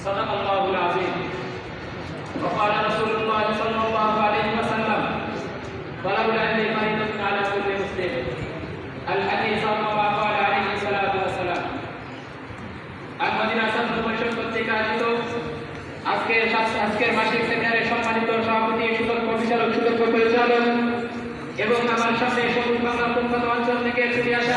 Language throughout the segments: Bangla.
صدق الله العظيم وقال رسول الله صلى الله عليه وسلم طلب العلم فريضة على كل مسلم الحديث كما قال عليه الصلاة والسلام আলমদিনা ছাত্র পরিষদ কর্তৃক আয়োজিত আজকের আজকের মাসিক সেমিনারের সম্মানিত সভাপতি সুদর পরিচালক সুদর পরিচালক এবং আমার সামনে সবুজ বাংলা প্রখ্যাত অঞ্চল থেকে ছুটে আসা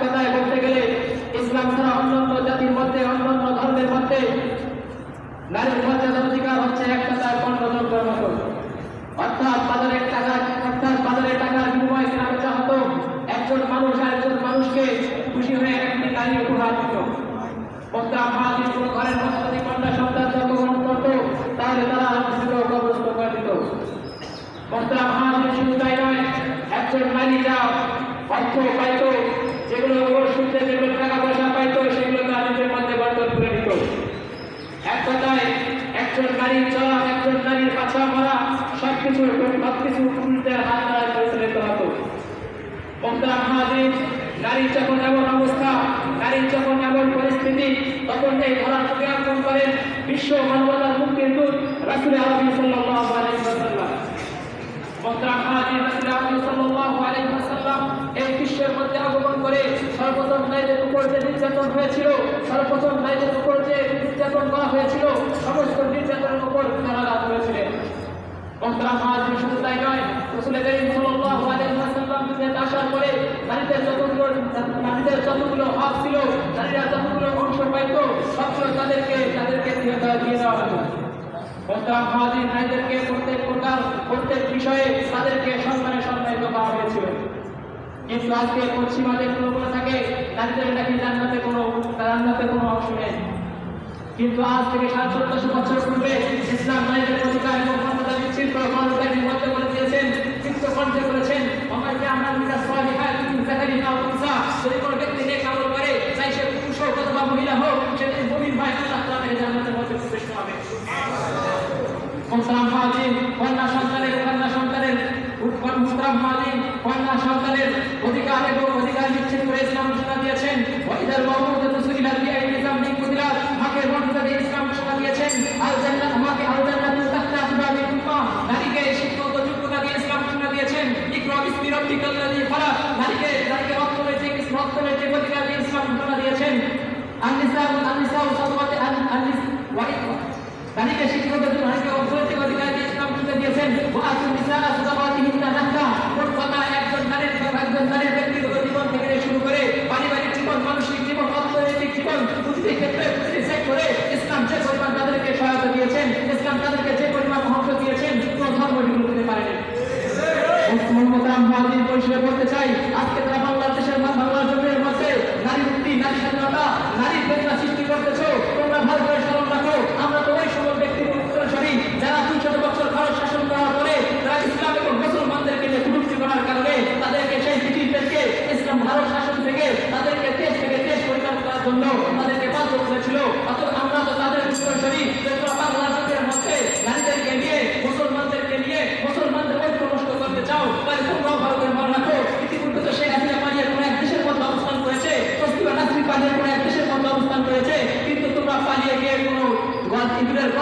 কথায় বলতে গেলে ইসলাম ছাড়া অন্যান্য জাতির মধ্যে অন্যান্য ধর্মের মধ্যে নারীর মর্যাদা অধিকার হচ্ছে একটা তার পণ্যদ্রব্যের মতো অর্থাৎ বাজারের টাকা, অর্থাৎ বাজারের টাকার বিনিময়ে কেনা বেচা হতো। একজন মানুষ আর একজন মানুষকে খুশি হয়ে একটি নারী উপহার দিত। মহাদিন কোনো ঘরের মধ্যে কন্যা সন্তান জন্মগ্রহণ করতো তাহলে তারা আলোচিত কবরস্থ করে দিত। কন্যা মহাদিন শুধু তাই নয় একজন নারী যা অর্থ পাইত সূত্রে সেগুলো তার মধ্যে বন্টন করে একজন নারীর চলা পাছা মারা, সবকিছু সবকিছু পুরুষদের হাত দ্বারা পরিচালিত হতো। বন্ধুরা অবস্থা নারীর যখন পরিস্থিতি, তখন এই যুগে করেন বিশ্ব মানবতার মুক্তির দূত রাসুল আলমী সাল্লাল্লাহু আলাইহি ওয়াসাল্লাম বন্ধুরা মহাদিন রাসুল আলমী সাল্লাল্লাহু আলাইহি ওয়াসাল্লাম এই বিশ্বের মধ্যে আগমন করে সর্বপ্রথম নারীদের উপর নির্যাতন হয়েছিল, সর্বপ্রথম নারীদের উপর যে নির্যাতন করা হয়েছিল, সমস্ত নির্যাতনের উপর ওয়াসাল্লাম বিদেশ আসার নারীদের নারীদের ছিল তাদেরকে তাদেরকে দিয়ে নারীদেরকে প্রত্যেক প্রকার, প্রত্যেক বিষয়ে তাদেরকে সম্মানে সম্মানিত করা হয়েছিল। কিন্তু আজকে পশ্চিমা দেশগুলো থাকে নারীদের নাকি জান্নাতে কোনো জান্নাতে কোনো অংশ নেই। কিন্তু আজ থেকে সাত চোদ্দশো বছর পূর্বে ইসলাম নারীদের অধিকার এবং ক্ষমতা বিচ্ছিন্ন মানবতাকে নিবদ্ধ করে দিয়েছেন চিত্ত কণ্ঠে করেছেন। আমাকে আমরা মিটা সহিহা কিন্তু জাকারি না উনসা যদি কোনো ব্যক্তি নেক আমল করে চাই সে পুরুষ হোক অথবা মহিলা হোক সে মুমিন ভাই আল্লাহ এই জান্নাতের মধ্যে প্রবেশ করাবে মুসলাম হাজির কন্যা সন্তানের কন্যা সন্তানের মুসলাম হাজির কন্যা সন্তানের অধিকার এবং অধিকার নিশ্চিত করে ইসলাম ঘোষণা দিয়েছেন। ওয়াইদাল মাউদুদ তুসিলা বিআই নিজাম দিন কুদিলা মাকে মর্যাদা দিয়ে ইসলাম ঘোষণা দিয়েছেন। আল জান্নাত মাকে আল জান্নাত তাহতা আবওয়াবি উম্মাহ নারীকে শিক্ষক ও যোগ্যতা দিয়ে ইসলাম ঘোষণা দিয়েছেন। ইকরা বিসমি রাব্বিকাল লাযী খালাক। নারীকে নারীকে রক্ত রয়েছে রক্ত রয়েছে অধিকার দিয়ে ইসলাম ঘোষণা দিয়েছেন। আন-নিসা আন-নিসা সাদওয়াতে আন-নিস ওয়া নারীকে শিক্ষিত করতে নারীকে অর্থনৈতিক অধিকার দিয়ে ইসলাম তুলে দিয়েছেন। ও আসুন নিসা নাহকা মোট কথা একজন নারীর একজন নারীর ব্যক্তিগত জীবন থেকে শুরু করে পারিবারিক জীবন মানসিক জীবন অর্থনৈতিক জীবন প্রতিটি ক্ষেত্রে প্রতিটি সেক্টরে ইসলাম যে পরিমাণ তাদেরকে সহায়তা দিয়েছেন ইসলাম তাদেরকে যে পরিমাণ মহত্ব দিয়েছেন কোনো ধর্ম এগুলো দিতে পারেনি মোহাম্মদাম মহাদিন পরিষদে বলতে চাই আজকে তারা বাংলাদেশের বাংলা জমির মধ্যে নারী মুক্তি নারী স্বাধীনতা নারী চেতনা সৃষ্টি করতেছো তোমরা ভালো করে স্মরণ রাখো আমরা তো ওই সকল ব্যক্তির উত্তরসরী যারা দুইশত বছর ভারত শাসন করার পরে তারা ইসলাম এবং মুসলমানদেরকে যে কুটুক্তি করার কারণে তাদেরকে সেই ব্রিটিশদেরকে ইসলাম ভারত শাসন থেকে তাদেরকে দেশ থেকে দেশ পরিচালনা করার জন্য তাদেরকে বাধ্য করেছিল অথচ আমরা তো তাদের উত্তরসরী তোমরা বাংলা জমির মধ্যে নারীদেরকে নিয়ে মুসলমানদেরকে নিয়ে মুসলমানদের ঐক্য নষ্ট করতে চাও তাহলে তোমরাও ভালো করে মনে রাখো ইতিপূর্বে তো শেখ হাসিনা পালিয়ে কোনো এক দেশের মধ্যে অবস্থান করেছে তসলিমা নাসরিন পালিয়ে কোনো এক দেশের মধ্যে